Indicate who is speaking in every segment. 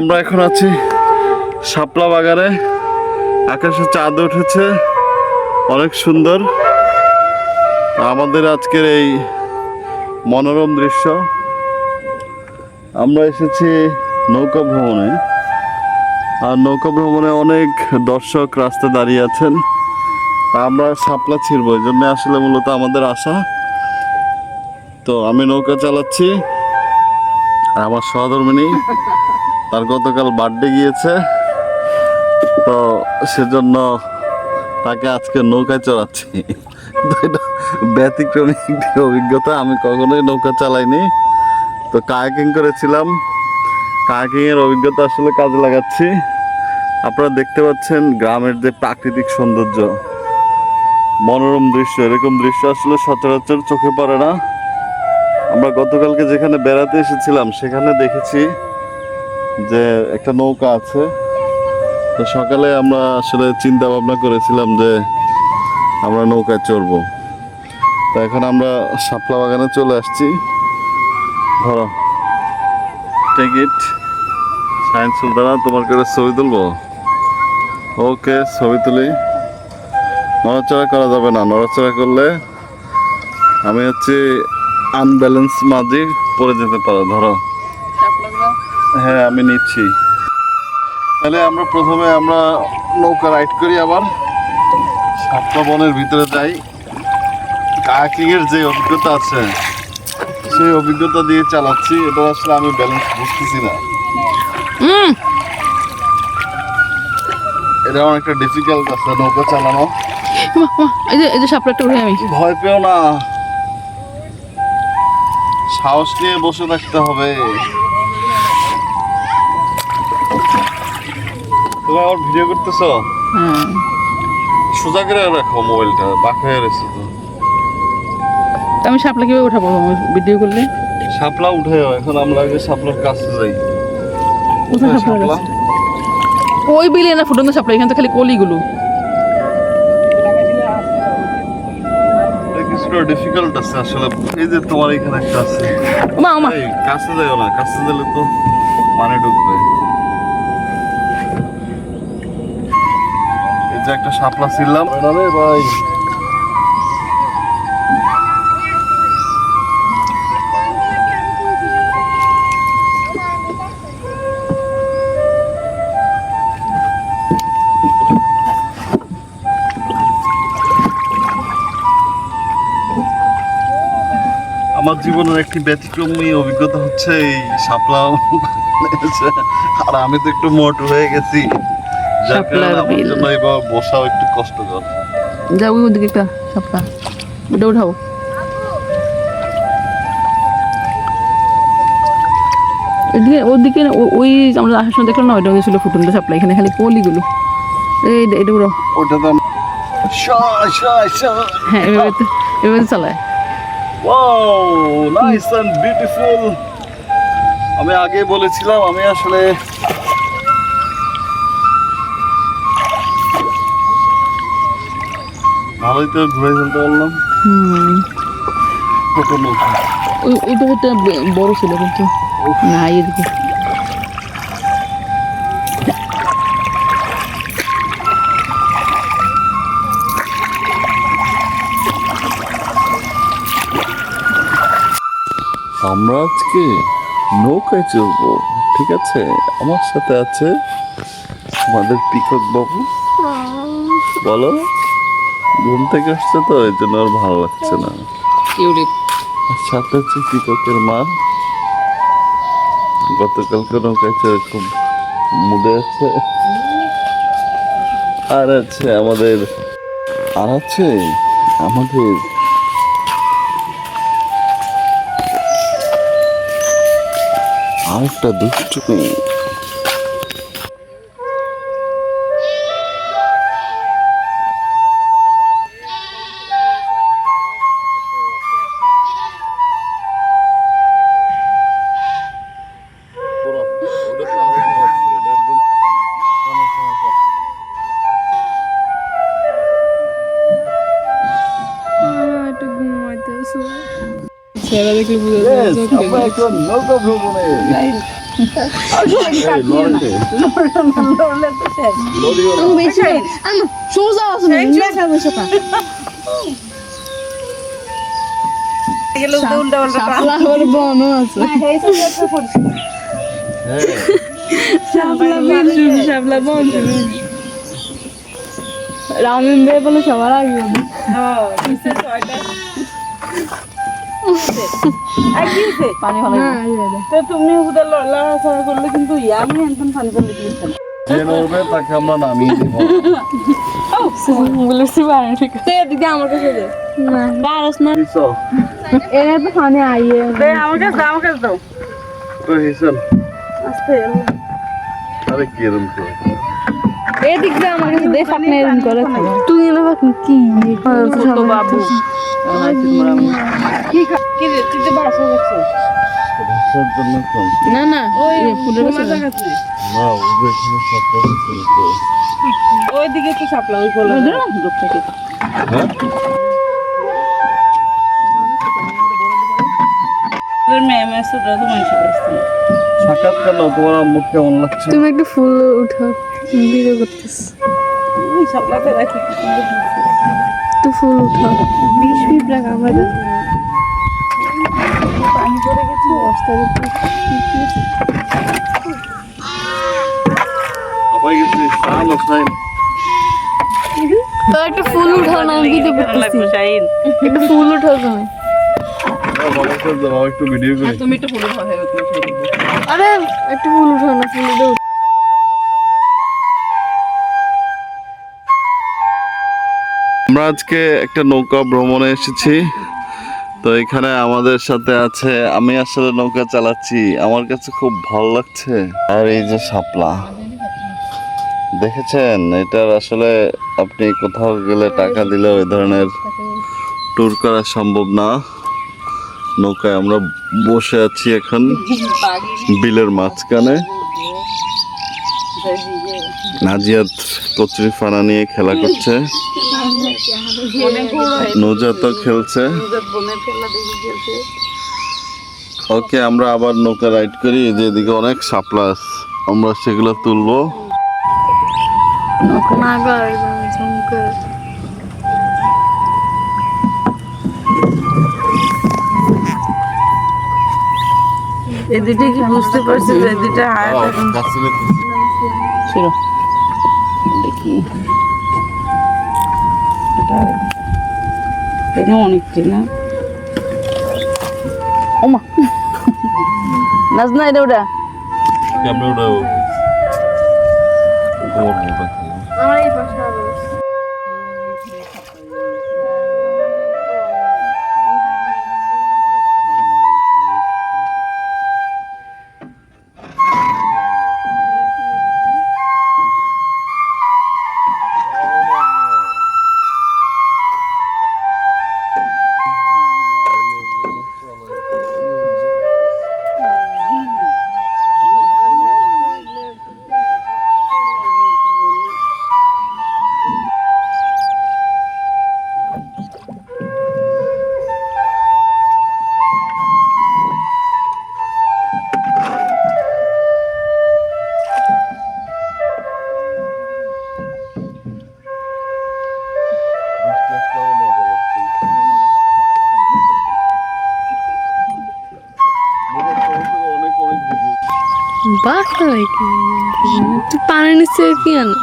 Speaker 1: আমরা এখন আছি শাপলা বাগানে। আকাশে চাঁদ উঠেছে, অনেক সুন্দর। আমাদের আজকের এই মনোরম দৃশ্য। আমরা এসেছি নৌকা ভ্রমণে। আর নৌকা ভ্রমণে অনেক দর্শক রাস্তায় দাঁড়িয়ে আছেন। আমরা শাপলা ছিড়ব, এই জন্য আসলে মূলত আমাদের আশা। তো আমি নৌকা চালাচ্ছি, আর আমার সহধর্মিনী তার গতকাল বার্থডে গিয়েছে। তো সেজন্য তাকে আজকে নৌকায় চড়াচ্ছি। তো ব্যতিক্রমী একটি অভিজ্ঞতা। আমি কখনোই নৌকা চালাইনি। তো কায়াকিং করেছিলাম। কায়াকিং এর অভিজ্ঞতা আসলে কাজে লাগাচ্ছি। আপনারা দেখতে পাচ্ছেন গ্রামের যে প্রাকৃতিক সৌন্দর্য। মনোরম দৃশ্য, এরকম দৃশ্য আসলে সচরাচর চোখে পড়ে না। আমরা গতকালকে যেখানে বেড়াতে এসেছিলাম, সেখানে দেখেছি যে একটা নৌকা আছে, তো সকালে আমরা আসলে চিন্তা ভাবনা করেছিলাম যে আমরা নৌকায় চড়বো। তো এখন আমরা শাপলা বাগানে চলে আসছি। ধরো টিকিট সায়েন্স সুলতানা, তোমার করে ছবি তুলবো? ওকে ছবি তুলি। নড়াচড়া করা যাবে না, নড়াচড়া করলে আমি হচ্ছে আনব্যালেন্স মাঝে পড়ে যেতে পারো, ধরো। হ্যাঁ আমি নিচ্ছি। তাহলে আমরা প্রথমে আমরা নৌকা রাইড করি আবার। সাতটা বনের ভিতরে যাই। কায়াকিং এর যে অভিজ্ঞতা আছে সেই অভিজ্ঞতা দিয়ে চালাচ্ছি। এটা আসলে আমি ব্যালেন্স বুঝতেছি না। এটা অনেকটা ডিফিকাল্ট আছে নৌকা চালানো।
Speaker 2: এই যে এই যে উঠে আমি।
Speaker 1: ভয় পেও না। সাহস নিয়ে বসে থাকতে হবে। তুমি আমার ভিডিও করতেছো?
Speaker 2: হ্যাঁ।
Speaker 1: সোজা করে রাখো মোবাইলটা বাঁকা হয়ে রয়েছে তো।
Speaker 2: আমি সাপলা কীভাবে উঠাবো? ভিডিও করলে?
Speaker 1: শাপলা উঠে এখন আমরা আগে শাপলার কাছে যাই।
Speaker 2: সাপলা ওই বিলে না ফুটন্ত সাপলা এখানে তো খালি কলিগুলো।
Speaker 1: কিছুটা ডিফিকাল্ট আছে আসলে। এই যে তোমার এখানে একটা আছে। কাছে যাইও না কাছে গেলে তো পানি ঢুকবে। যে একটা শাপলা ছিলাম ভাই। আমার জীবনের একটি ব্যতিক্রমী অভিজ্ঞতা হচ্ছে এই শাপলা আর আমি তো একটু মোট হয়ে গেছি।
Speaker 2: শাপলার বিল।
Speaker 1: বসাও একটু কষ্টকর
Speaker 2: যাও ওদিকে একটা সাপলা ওটা উঠাও। এদিকে ওদিকে ওই আমরা আসার সময় দেখলাম না ওইটা ছিল ফুটন্ত সাপলা এখানে খালি কলিগুলো এই এটা উড়ো
Speaker 1: ওটা তো শাহ।
Speaker 2: হ্যাঁ এভাবে তো এভাবে চালায়
Speaker 1: nice and beautiful. আমি আগে বলেছিলাম আমি আসলে ভালোই তো ঘুরে ফেলতে পারলাম।
Speaker 2: হুম। ওই ওইটা একটা বড় ছিল কিন্তু। না এদিকে।
Speaker 1: আমরা আজকে নৌকায় চলবো ঠিক আছে? আমার সাথে আছে আমাদের পিকক বাবু। বলো। ঘুম থেকে আসছে তো এই জন্য আর ভালো লাগছে না।
Speaker 2: টিউলিপ।
Speaker 1: সাথে হচ্ছে পিককের মা। গতকালকে নৌকায় চড়ে খুব মুডে আছে। আর আছে আমাদের আর আছে আমাদের আর একটা দুষ্টু মেয়ে হ্যাঁ।
Speaker 2: শাপলা বন শাপলা বন রামিন বলে সবার আগে হবে। পানি ভালো
Speaker 3: তুমি ওদের লড়াচড়া করলে কিন্তু ইয়া আমি একদম পানি ফেলে দিয়েছিলাম
Speaker 1: যে লড়বে তাকে আমরা নামিয়ে দিব
Speaker 2: বলেছি পানি ঠিক আছে
Speaker 3: এদিকে আমার কাছে দে
Speaker 2: না পারস না
Speaker 1: হিসো
Speaker 2: তো পানি আইয়ে
Speaker 3: দে আমার কাছে দাও আমার কাছে দাও
Speaker 1: তো হিসেন
Speaker 3: আস্তে
Speaker 1: আরে কি এরম করে
Speaker 2: এদিক দিয়ে আমার কাছে দে ফাটনে এরকম করে তুই না কি
Speaker 3: ছোট বাবু কি খা- কি রে তুই তো বাসা যাচ্ছিস
Speaker 2: না না ওই ফুলের
Speaker 3: তোমার
Speaker 2: কাছে
Speaker 1: না
Speaker 3: ওইদিকে তো সাপলা ওই
Speaker 1: হ্যাঁ?
Speaker 3: এসে তো
Speaker 1: তোমার আম্মু কেমন লাগছে
Speaker 2: তুমি একটু ফুল উঠো ভিডিও করতেছ।
Speaker 3: সাপলাতে রাখি
Speaker 2: একটু ফুল উঠো। বিশ মিনিট লাগ আমরা
Speaker 3: পানি পড়ে গেছে।
Speaker 2: একটু ফুল উঠাও না উঠাও তুমি।
Speaker 1: একটু ভিডিও করি।
Speaker 3: তুমি একটু ফুল ভাবে
Speaker 2: আরে একটু ফুল উঠাও না ফুল উঠাও।
Speaker 1: আমরা আজকে একটা নৌকা ভ্রমণে এসেছি। তো এখানে আমাদের সাথে আছে আমি আসলে নৌকা চালাচ্ছি আমার কাছে খুব ভালো লাগছে। আর এই যে শাপলা দেখেছেন? এটার আসলে আপনি কোথাও গেলে টাকা দিলেও এই ধরনের ট্যুর করা সম্ভব না। নৌকায় আমরা বসে আছি এখন বিলের মাঝখানে। নাজিয়াত কচুরি ফানা নিয়ে খেলা করছে। নৌজাত খেলছে। ওকে আমরা আবার নৌকা রাইড করি। এই যে এদিকে অনেক আছে। আমরা সেগুলো তুলবো।
Speaker 3: দুটো কি বুঝতে পারছি যে দুটো হাত ছিল দেখি এটা এটা অনেকটি না
Speaker 2: ওমা নাচ না এটা ওটা। আমার এই পাশে। নাকি তুই পানি নিচে কি আনো?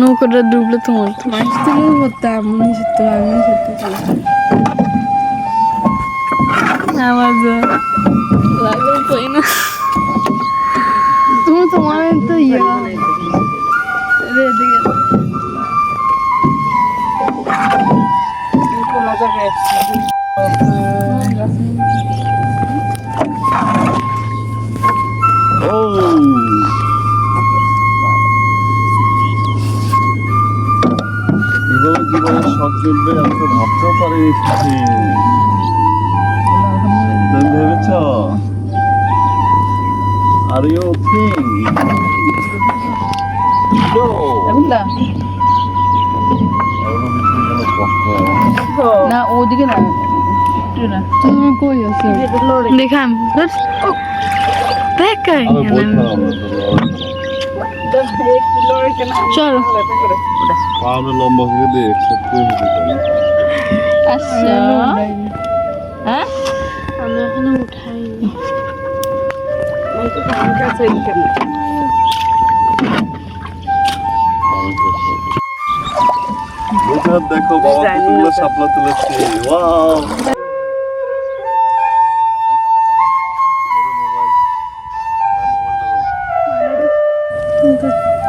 Speaker 2: নৌকাটা ডুবলে তোমার। মানুষ থেকে করতাম মনে সত্যি আমি সত্যি আমার যা কই না তুমি তোমার তো ইয়া। রে
Speaker 1: এভাবে জীবনের শখ মিলবে আমি তো ভাবতেও পারিনি তুমি ভেবেছ আর ইউ থিং
Speaker 2: না ওদিকে না। তুমি কই আছো? দেখাম
Speaker 1: বলছিলাম
Speaker 4: চলো
Speaker 1: পাহাড়ে লম্বা করে দিয়ে একসাথে
Speaker 4: আচ্ছা হ্যাঁ
Speaker 2: আমি এখনও উঠাইনি
Speaker 1: দেখো বাবা কতগুলো শাপলা তুলেছে ওয়াও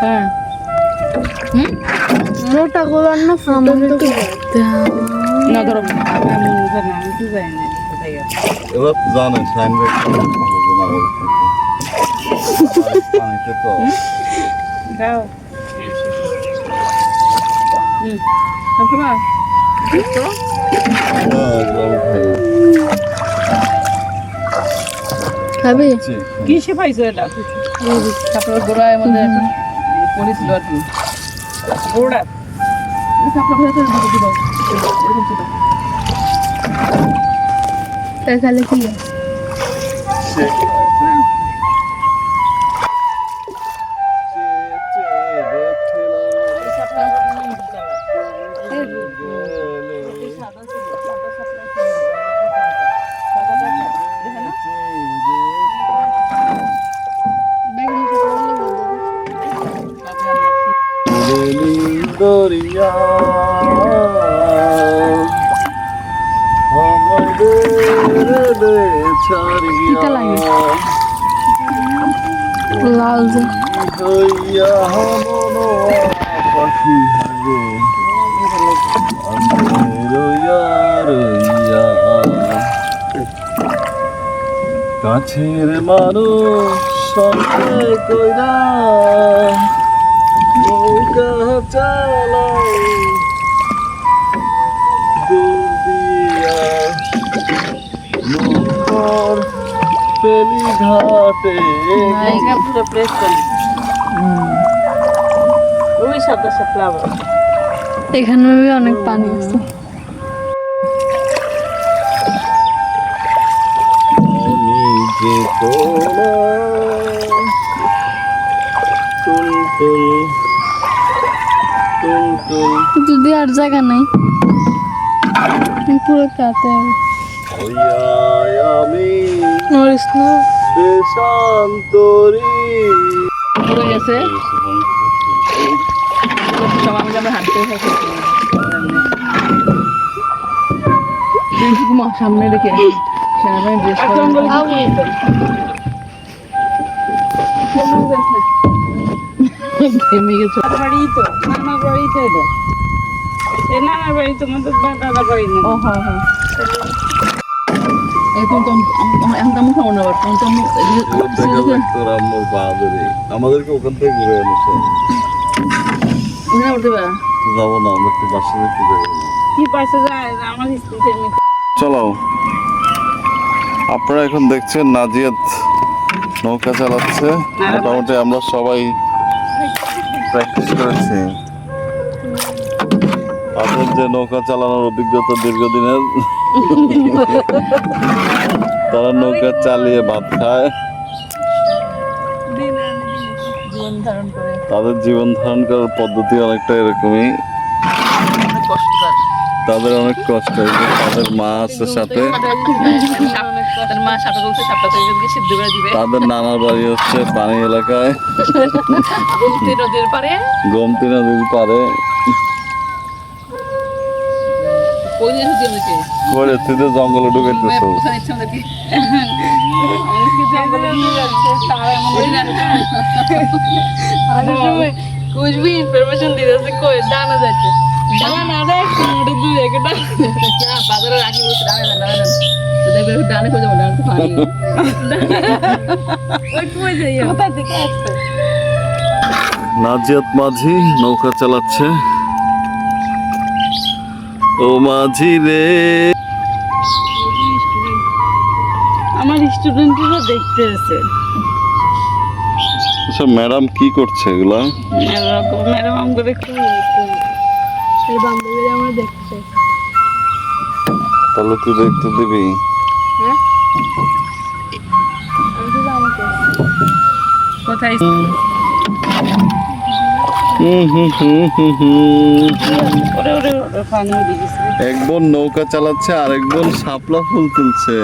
Speaker 4: হ্যাঁ।
Speaker 2: মোটা গোলার না আমার তো
Speaker 4: না ধরো
Speaker 1: তো জানেন সাইন।
Speaker 2: খাবি?
Speaker 1: জি।
Speaker 3: কিসে পাইছো এটা?
Speaker 4: তারপরে গোড়ায় মধ্যে পড়েছিল আর কি?
Speaker 3: ওটা
Speaker 2: খালে কি
Speaker 1: দরিয়া রইয়া কাছের মানুষ সঙ্গে কইরা নৌকা চালাই দূর দিয়া পেলি ঘাটে।
Speaker 3: পুরো প্রেস করি ওই সাদা সাপলা
Speaker 2: এখানে অনেক পানি আছে।
Speaker 1: তুল তুল তুল তুল
Speaker 2: যদি আর জায়গা নাই পুরো কাতে
Speaker 1: হইয়া আমি
Speaker 2: নড়িস না।
Speaker 4: গেছে। সবাই মিলে আমরা হাঁটতে। সামনে রেখে সেনাবাহিনী ড্রেস ঘেমে গেছে।
Speaker 3: বাড়ি তো নানার বাড়ি তো এটা। এ নানার বাড়ি তোমাদের দাদার বাড়ি না?
Speaker 4: ও হ্যাঁ হ্যাঁ।
Speaker 1: আমাদেরকে ওখান থেকে ঘুরে এনেছে।
Speaker 4: ওখানে
Speaker 1: যাব না আমরা একটু বাসা
Speaker 3: কি পাশে যায়? আমার স্ত্রীর
Speaker 1: চলো। আপনারা এখন দেখছেন নাজিয়াত নৌকা চালাচ্ছে। মোটামুটি আমরা সবাই প্র্যাকটিস করেছি। তাদের যে নৌকা চালানোর অভিজ্ঞতা দীর্ঘদিনের তারা নৌকা চালিয়ে ভাত খায়। তাদের জীবন ধারণ করার পদ্ধতি অনেকটা এরকমই। তাদের অনেক কষ্ট তাদের মা আছে সাথে। তাদের নানার বাড়ি হচ্ছে পানি এলাকায়।
Speaker 4: গোমতী নদীর পারে
Speaker 1: গোমতী নদীর পারে করে তুই তো জঙ্গলে ঢুকাইতেছ
Speaker 4: পোষার ইচ্ছা দেখি
Speaker 3: অনেকে জঙ্গলে নিয়ে যাচ্ছে তারা এমন
Speaker 4: ওই না কুচবি ইনফরমেশন দিতেছে কই ডানা যাচ্ছে।
Speaker 3: ডানা দেখ মোটে দুই একটা
Speaker 4: বাজারে রাখি বলছে ডানা ডানা ডানা দেখবে ডানে খোঁজে ডানা তো পানি। ওই কই যাই
Speaker 3: কোথা থেকে আসছে?
Speaker 1: নাজিয়াত মাঝি নৌকা চালাচ্ছে। ও মাঝি রে।
Speaker 3: আমার স্টুডেন্টরা দেখতে এসে
Speaker 1: আচ্ছা ম্যাডাম কি করছে এগুলা?
Speaker 3: এরকম ম্যাডাম করে কি
Speaker 2: এই বান্ধবীরা আমরা দেখতে
Speaker 1: তাহলে তুই দেখতে দিবি?
Speaker 2: আমাকে
Speaker 3: কোথায়?
Speaker 1: এক বোন নৌকা চালাচ্ছে আর এক বোন শাপলা ফুল তুলছে।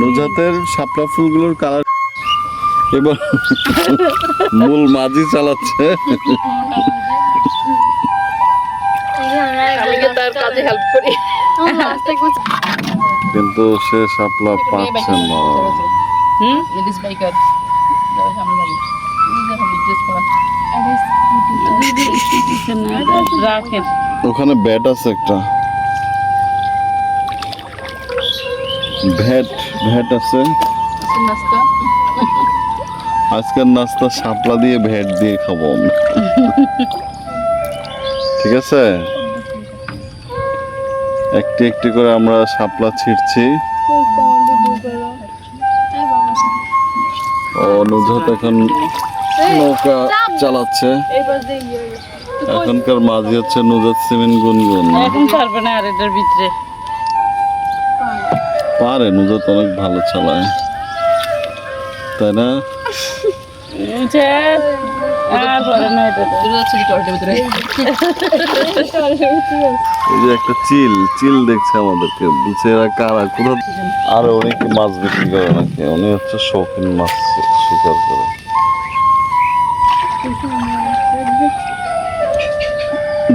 Speaker 1: নুজাতের শাপলা ফুলগুলোর কালার এবার মূল মাঝি চালাচ্ছে। কিন্তু সে শাপলা পাচ্ছে না।
Speaker 3: হুম?
Speaker 4: ড্রেস পরা
Speaker 3: রাখেন
Speaker 1: ওখানে ব্যাট আছে একটা। ভ্যাট ভ্যাট আছে। আজকের নাস্তা শাপলা দিয়ে ভ্যাট দিয়ে খাব ঠিক আছে? একটি একটি করে আমরা শাপলা ছিঁড়ছি। ও নুজত এখন নৌকা চালাচ্ছে। এখনকার মাঝি হচ্ছে নুজত সিমেন্ট গুনগুন।
Speaker 3: এখন পারবে না আর এটার ভিতরে।
Speaker 1: পারে নুজত অনেক ভালো চালায়। তাই না? একটা চিল চিল দেখছে আমাদেরকে। বলছে এরা কারা? কোথা আর উনি মাছ বিক্রি করে নাকি? উনি হচ্ছে শৌখিন মাছ শিকার করে।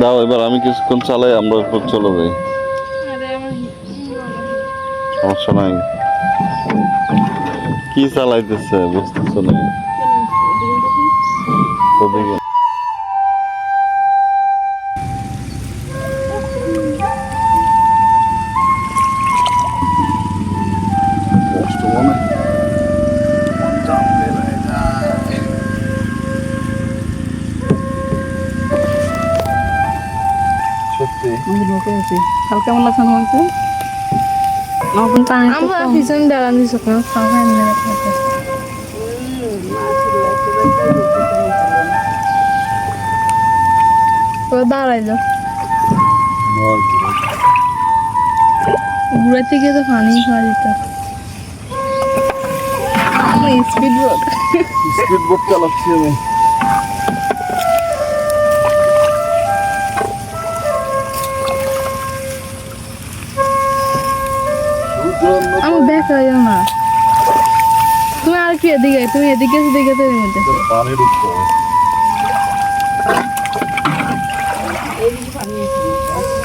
Speaker 1: দাও এবার আমি কিছুক্ষণ চালাই আমরা চলে যাই। সমস্যা নাই। কি চালাইতেছে বুঝতেছো না ওদিকে। সত্যি
Speaker 2: কাল কেমন লাগছে না হয়েছে
Speaker 5: আমরা পিছন দাঁড়ান কোনো খাওয়া দাঁড়াই যাও। ঘুরাতে গিয়ে তো পানি খাওয়া যেত স্পিড বোট
Speaker 1: স্পিড বোট চালাচ্ছি আমি।
Speaker 5: এদিকে তুমি এদিকে এদিকে তো পানি মধ্যে।
Speaker 1: এই উপর